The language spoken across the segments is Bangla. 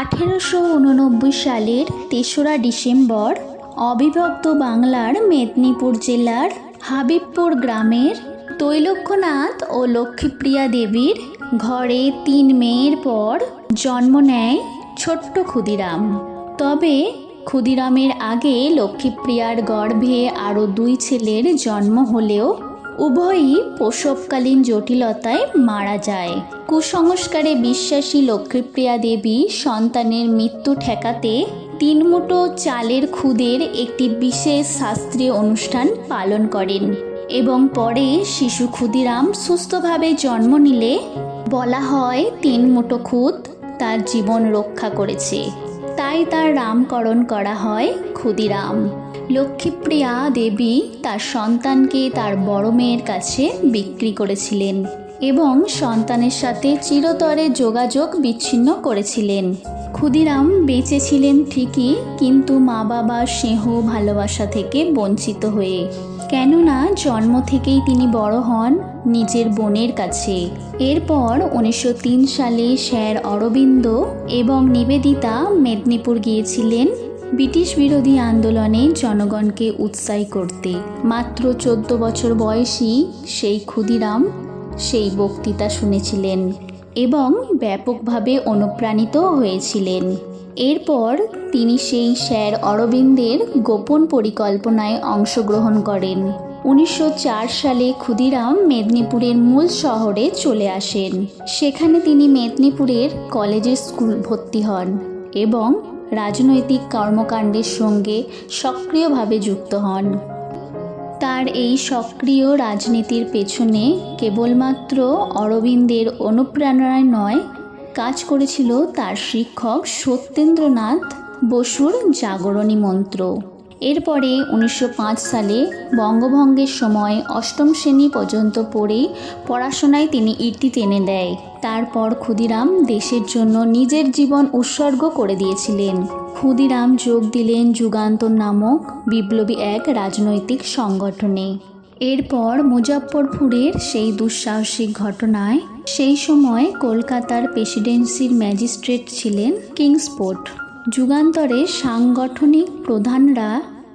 আঠেরোশো উননব্বই সালের তেসরা ডিসেম্বর অবিভক্ত বাংলার মেদিনীপুর জেলার হাবিবপুর গ্রামের তৈলক্যনাথ ও লক্ষ্মীপ্রিয়া দেবীর ঘরে তিন মেয়ের পর জন্ম নেয় ছোট্ট ক্ষুদিরাম। তবে ক্ষুদিরামের আগে লক্ষ্মীপ্রিয়ার গর্ভে আরও দুই ছেলের জন্ম হলেও উভয়ই প্রসবকালীন জটিলতায় মারা যায়। কুসংস্কারে বিশ্বাসী লক্ষ্মীপ্রিয়া দেবী সন্তানের মৃত্যু ঠেকাতে তিন মুঠো চালের খুদের একটি বিশেষ শাস্ত্রীয় অনুষ্ঠান পালন করেন এবং পরে শিশু ক্ষুদিরাম সুস্থভাবে জন্ম নিলে বলা হয় তিন মুঠো খুদ তার জীবন রক্ষা করেছে। তাই তার নামকরণ করা হয় ক্ষুদিরাম। লক্ষ্মীপ্রিয়া দেবী তার সন্তানকে তার বড় মেয়ের কাছে বিক্রি করেছিলেন। এবং সন্তানের সাথে চিরতরে যোগাযোগ বিচ্ছিন্ন করেছিলেন। ক্ষুদিরাম বেঁচে ছিলেন ঠিকই, কিন্তু মা বাবার স্নেহ ভালোবাসা থেকে বঞ্চিত হয়ে। কেননা জন্ম থেকেই তিনি বড় হন নিজের বোনের কাছে। এরপর উনিশশো তিন সালে স্যার অরবিন্দ এবং নিবেদিতা মেদিনীপুর গিয়েছিলেন ব্রিটিশ বিরোধী আন্দোলনে জনগণকে উৎসাহী করতে। মাত্র চোদ্দ বছর বয়সী সেই ক্ষুদিরাম সেই বক্তৃতা শুনেছিলেন এবং ব্যাপকভাবে অনুপ্রাণিত হয়েছিলেন। এরপর তিনি সেই স্যার অরবিন্দের গোপন পরিকল্পনায় অংশগ্রহণ করেন। উনিশশো চার সালে ক্ষুদিরাম মেদিনীপুরের মূল শহরে চলে আসেন। সেখানে তিনি মেদিনীপুরের কলেজে স্কুল ভর্তি হন এবং রাজনৈতিক কর্মকাণ্ডের সঙ্গে সক্রিয়ভাবে যুক্ত হন। তার এই সক্রিয় রাজনীতির পেছনে কেবলমাত্র অরবিন্দের অনুপ্রেরণায় নয়, কাজ করেছিল তার শিক্ষক সত্যেন্দ্রনাথ বসুর জাগরণী মন্ত্র। এরপরে উনিশশো পাঁচ সালে বঙ্গভঙ্গের সময় অষ্টম শ্রেণি পর্যন্ত পড়ে পড়াশোনায় তিনি ইতি টেনে দেয়। তারপর ক্ষুদিরাম দেশের জন্য নিজের জীবন উৎসর্গ করে দিয়েছিলেন। ক্ষুদিরাম যোগ দিলেন যুগান্তর নামক বিপ্লবী এক রাজনৈতিক সংগঠনে। এরপর মুজফ্ফরপুরের সেই দুঃসাহসিক ঘটনায় সেই সময় কলকাতার প্রেসিডেন্সির ম্যাজিস্ট্রেট ছিলেন কিংসপোর্ট যুগান্তরে সাংগঠনিক প্রধানরা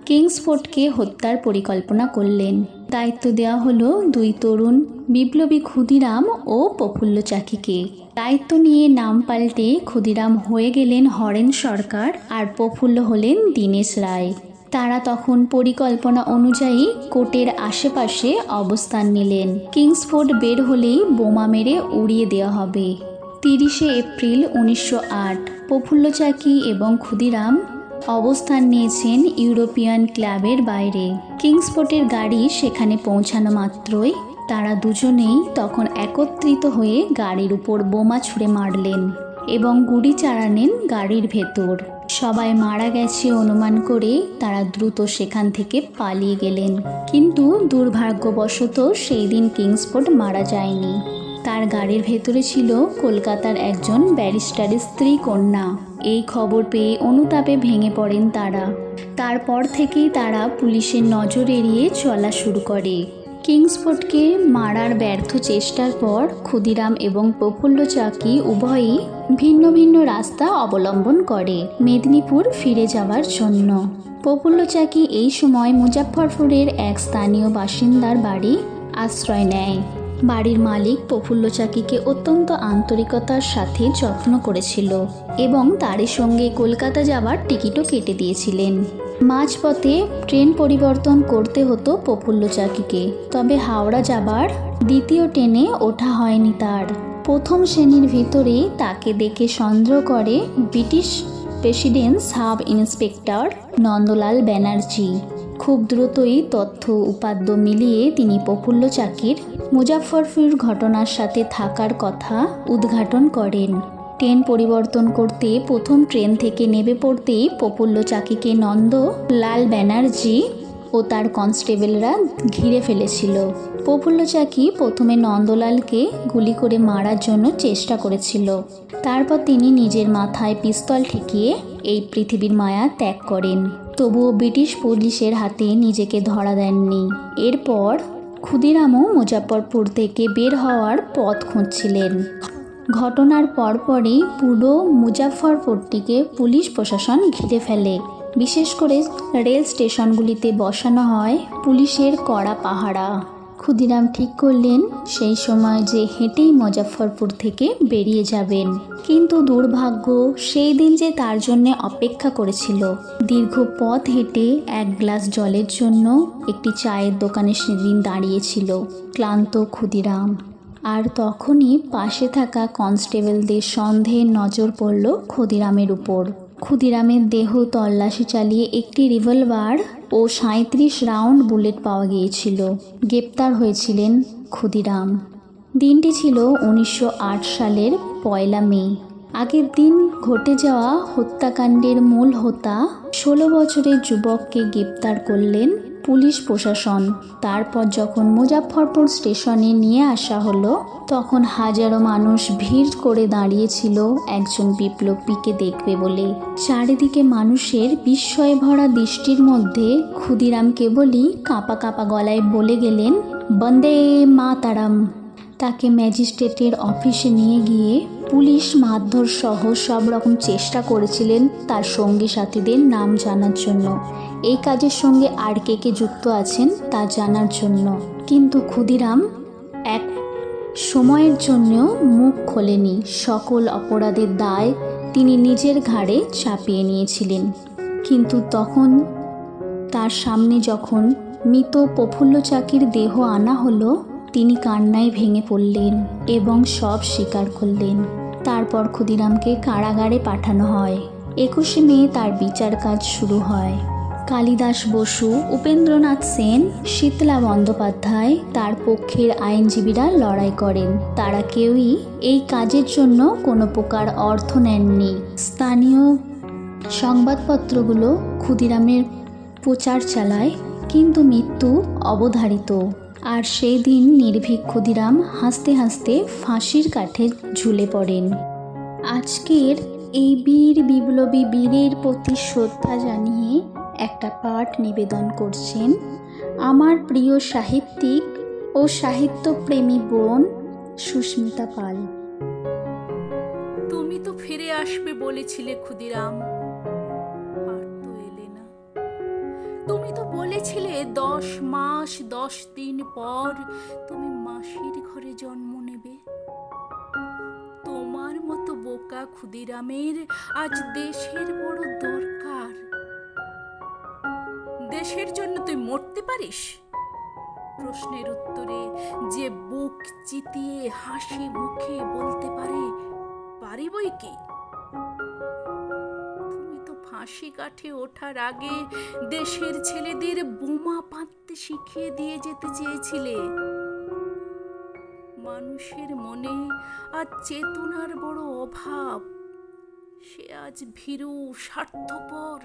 কিংসফোর্ডকে হত্যার পরিকল্পনা করলেন। দায়িত্ব দেওয়া হলো দুই তরুণ বিপ্লবী ক্ষুদিরাম ও প্রফুল্ল চাকিকে। দায়িত্ব নিয়ে নাম পাল্টে ক্ষুদিরাম হয়ে গেলেন হরেন সরকার আর প্রফুল্ল হলেন দীনেশ রায়। তারা তখন পরিকল্পনা অনুযায়ী কোর্টের আশেপাশে অবস্থান নিলেন। কিংসফোর্ড বের হলেই বোমা মেরে উড়িয়ে দেওয়া হবে। তিরিশে এপ্রিল উনিশশো আট প্রফুল্ল চাকি এবং ক্ষুদিরাম অবস্থান নিয়েছেন ইউরোপিয়ান ক্লাবের বাইরে। কিংসপোর্টের গাড়ি সেখানে পৌঁছানো মাত্রই তারা দুজনেই তখন একত্রিত হয়ে গাড়ির উপর বোমা ছুঁড়ে মারলেন এবং গুড়ি চালানেন গাড়ির ভেতর। সবাই মারা গেছে অনুমান করে তারা দ্রুত সেখান থেকে পালিয়ে গেলেন। কিন্তু দুর্ভাগ্যবশত সেই দিন কিংসপোর্ট মারা যায়নি। তার গাড়ির ভেতরে ছিল কলকাতার একজন ব্যারিস্টারের স্ত্রী কন্যা। এই খবর পেয়ে অনুতাপে ভেঙে পড়েন তারা। তারপর থেকেই তারা পুলিশের নজর এড়িয়ে চলা শুরু করে। কিংসফোর্ডকে মারার ব্যর্থ চেষ্টার পর ক্ষুদিরাম এবং প্রফুল্ল চাকি উভয়ই ভিন্ন ভিন্ন রাস্তা অবলম্বন করে, মেদিনীপুর ফিরে যাওয়ার জন্য। প্রফুল্ল চাকি এই সময় মুজাফফরপুরের এক স্থানীয় বাসিন্দার বাড়ি আশ্রয় নেয়। বাড়ির মালিক প্রফুল্ল চাকিকে অত্যন্ত আন্তরিকতার সাথে যত্ন করেছিল এবং তারই সঙ্গে কলকাতা যাওয়ার টিকিটও কেটে দিয়েছিলেন। মাঝপথে ট্রেন পরিবর্তন করতে হতো প্রফুল্ল চাকিকে, তবে হাওড়া যাবার দ্বিতীয় ট্রেনে ওঠা হয়নি তার। প্রথম শ্রেণির ভিতরে তাকে দেখে সন্দেহ করে British president sub inspector Nandalal Banerjee. খুব দ্রুতই তথ্য উপাদ্য মিলিয়ে তিনি প্রফুল্ল চাকির মুজাফরপুর ঘটনার সাথে থাকার কথা উদ্ঘাটন করেন। ট্রেন পরিবর্তন করতে প্রথম ট্রেন থেকে নেমে পড়তেই প্রফুল্ল চাকিকে নন্দ, লাল ব্যানার্জি ও তার কনস্টেবলরা ঘিরে ফেলেছিল। প্রফুল্ল চাকি প্রথমে নন্দলালকে গুলি করে মারার জন্য চেষ্টা করেছিল। তারপর তিনি নিজের মাথায় পিস্তল ঠেকিয়ে এই পৃথিবীর মায়া ত্যাগ করেন। তবুও ব্রিটিশ পুলিশের হাতে নিজেকে ধরা দেননি। এরপর ক্ষুদিরামও মুজাফরপুর থেকে বের হওয়ার পথ খুঁজছিলেন। ঘটনার পরপরই পুরো মুজাফরপুরটিকে পুলিশ প্রশাসন ঘিরে ফেলে। বিশেষ করে রেল স্টেশনগুলিতে বসানো হয় পুলিশের কড়া পাহারা। ক্ষুদিরাম ঠিক করলেন, সেই সময় যে হেঁটেই মুজাফফরপুর থেকে বেরিয়ে যাবেন। কিন্তু দুর্ভাগ্য, সেই দিন যে তার জন্য অপেক্ষা করেছিল। দীর্ঘ পথ হেঁটে এক গ্লাস জলের জন্য একটি চায়ের দোকানে সেদিন দাঁড়িয়েছিল, ক্লান্ত ক্ষুদিরাম। আর তখনই পাশে থাকা কনস্টেবলদের সন্দেহের নজর পড়ল ক্ষুদিরামের উপর। ক্ষুদিরামের দেহ তল্লাশি চালিয়ে একটি রিভলভার ও সাঁত্রিশ রাউন্ড বুলেট পাওয়া গিয়েছিল। গ্রেপ্তার হয়েছিলেন ক্ষুদিরাম। দিনটি ছিল উনিশশো আট সালের পয়লা মে। আগের দিন ঘটে যাওয়া হত্যাকাণ্ডের মূল হোতা ষোলো বছরের যুবককে গ্রেপ্তার করলেন পুলিশ প্রশাসন। তারপর যখন মুজাফফরপুর স্টেশনে নিয়ে আসা হলো, তখন হাজারো মানুষ ভিড় করে দাঁড়িয়েছিল একজন বিপ্লবীকে দেখবে বলে। চারিদিকে মানুষের বিস্ময়ে ভরা দৃষ্টির মধ্যে ক্ষুদিরাম কেবলই কাঁপা কাঁপা গলায় বলে গেলেন, বন্দে মাতারাম। তাকে ম্যাজিস্ট্রেটের অফিসে নিয়ে গিয়ে পুলিশ মারধর সহ সব রকম চেষ্টা করেছিলেন তার সঙ্গী সাথীদের নাম জানার জন্য। এই কাজের সঙ্গে আর কে কে যুক্ত আছেন তা জানার জন্য। কিন্তু ক্ষুদিরাম এক সময়ের জন্য মুখ খোলেনি। সকল অপরাধের দায় তিনি নিজের ঘাড়ে চাপিয়ে নিয়েছিলেন। কিন্তু তখন তার সামনে যখন মৃত প্রফুল্ল চাকির দেহ আনা হলো তিনি কান্নায় ভেঙে পড়লেন এবং সব স্বীকার করলেন। তারপর ক্ষুদিরামকে কারাগারে পাঠানো হয়। একুশে মে তার বিচার কাজ শুরু হয়। কালিদাস বসু, উপেন্দ্রনাথ সেন, শীতলা বন্দ্যোপাধ্যায় তার পক্ষের আইনজীবীরা লড়াই করেন। তারা কেউই এই কাজের জন্য কোনো প্রকার অর্থ নেননি। স্থানীয় সংবাদপত্রগুলো ক্ষুদিরামের প্রচার চালায় কিন্তু মৃত্যু অবধারিত। আর সেই দিন নির্ভীক ক্ষুদিরাম হাসতে হাসতে ফাঁসির কাঠে ঝুলে পড়েন। আজকের এই বীর বিপ্লবী বীরের প্রতি শ্রদ্ধা জানিয়ে একটা পাঠ নিবেদন করছেন আমার প্রিয় সাহিত্যিক ও সাহিত্যপ্রেমী বোন সুস্মিতা পাল। তুমি তো ফিরে আসবে বলেছিলে ক্ষুদিরাম। তুমি তো বলেছিলে দশ মাস, দশ দিন পর তুমি মাসির ঘরে জন্ম নেবে। তোমার মতো বোকা ক্ষুদিরামের আজ দেশের বড় দরকার। দেশের জন্য তুই মরতে পারিস? প্রশ্নের উত্তরে যে বুক চিতিয়ে হাসি মুখে বলতে পারে পারি বই কি? ফাঁসি কাঠে ওঠার আগে দেশের ছেলেদের বোমা পাততে শিখিয়ে দিয়ে যেতে চেয়েছিলে। মানুষের মনে আজ চেতনার বড় অভাব। সে আজ ভীরু, স্বার্থপর।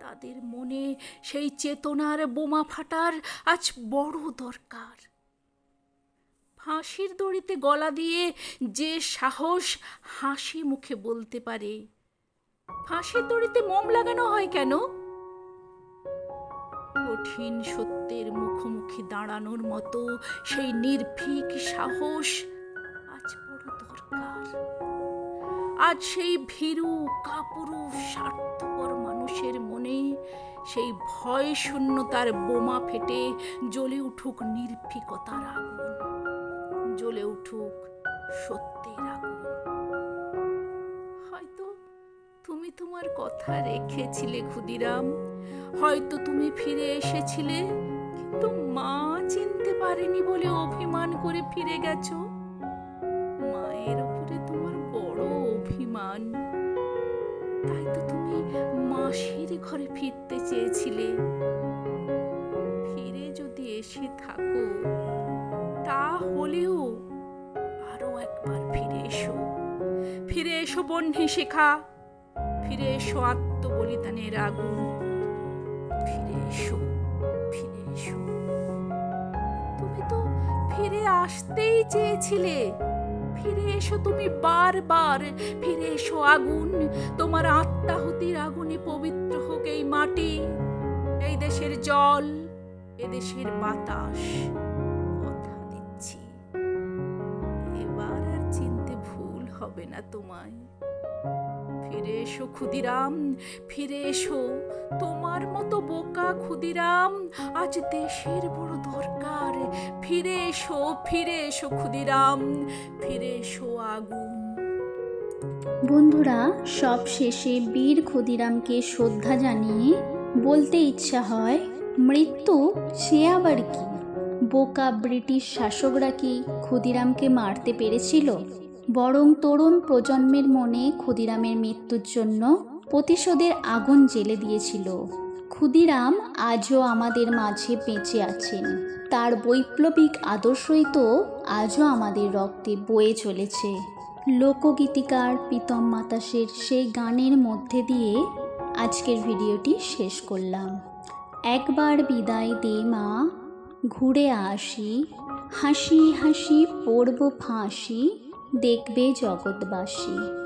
তাদের মনে সেই চেতনার বোমা ফাটার আজ বড় দরকার। ফাঁসির দড়িতে গলা দিয়ে যে সাহস হাসি মুখে বলতে পারে। ফাঁসির দড়িতে মোম লাগানো হয় কেন? কঠিন সত্যের মুখোমুখি দাঁড়ানোর মতো সেই নির্ভীক সাহস আজ বড় দরকার। আজ সেই ভীরু কাপুরুষ, স্বার্থপর মানুষের মনে সেই ভয় শূন্যতার বোমা ফেটে জ্বলে উঠুক নির্ভীকতার আগুন, জ্বলে উঠুক সত্যের আগুন। তুমি তোমার কথা রেখেছিলে, ক্ষুদিরাম। হয়তো তুমি ফিরে এসেছিলে, কিন্তু মা চিনতে পারেনি বলে অভিমান করে ফিরে গেছো। মায়ের উপরে তোমার বড় অভিমান। তাই তো তুমি মাসির ঘরে ফিরতে চেয়েছিলে। ফিরে যদি এসে থাকো তা হলেও আরও একবার ফিরে এসো। ফিরে এসো বন্ধি শেখা। ফিরে এসো, আত্মবলিদানের আগুন। ফিরে এসো ফিরে এসো। তুমি তো ফিরে আসতেই চেয়েছিলে। ফিরে এসো তুমি বারবার। ফিরে এসো আগুন। তোমার আত্মাহুতির আগুনে পবিত্র হোক এই মাটি, এই দেশের জল এদেশের বাতাস। কথা দিচ্ছি। এবার আর চিনতে ভুল হবে না তোমায়। ফিরে এসো ক্ষুদিরাম, ফিরে এসো। তোমার মতো বোকা ক্ষুদিরাম, আজ দেশের বড় দরকার। ফিরে এসো ফিরে এসো ক্ষুদিরাম, ফিরে এসো আগুন। বন্ধুরা, সব শেষে বীর ক্ষুদিরামকে শ্রদ্ধা জানিয়ে বলতে ইচ্ছা হয়, মৃত্যু সে আবার কি? বোকা ব্রিটিশ শাসকরা কি ক্ষুদিরামকে মারতে পেরেছিল? বরং তরুণ প্রজন্মের মনে ক্ষুদিরামের মৃত্যুর জন্য প্রতিশোধের আগুন জ্বেলে দিয়েছিল। ক্ষুদিরাম আজও আমাদের মাঝে বেঁচে আছেন। তার বৈপ্লবিক আদর্শই তো আজও আমাদের রক্তে বয়ে চলেছে। লোকগীতিকার প্রীতম মাতাসের সেই গানের মধ্যে দিয়ে আজকের ভিডিওটি শেষ করলাম। একবার বিদায় দে মা, ঘুরে আসি। হাসি হাসি পড়ব ফাঁসি দেখবে জগৎবাসী।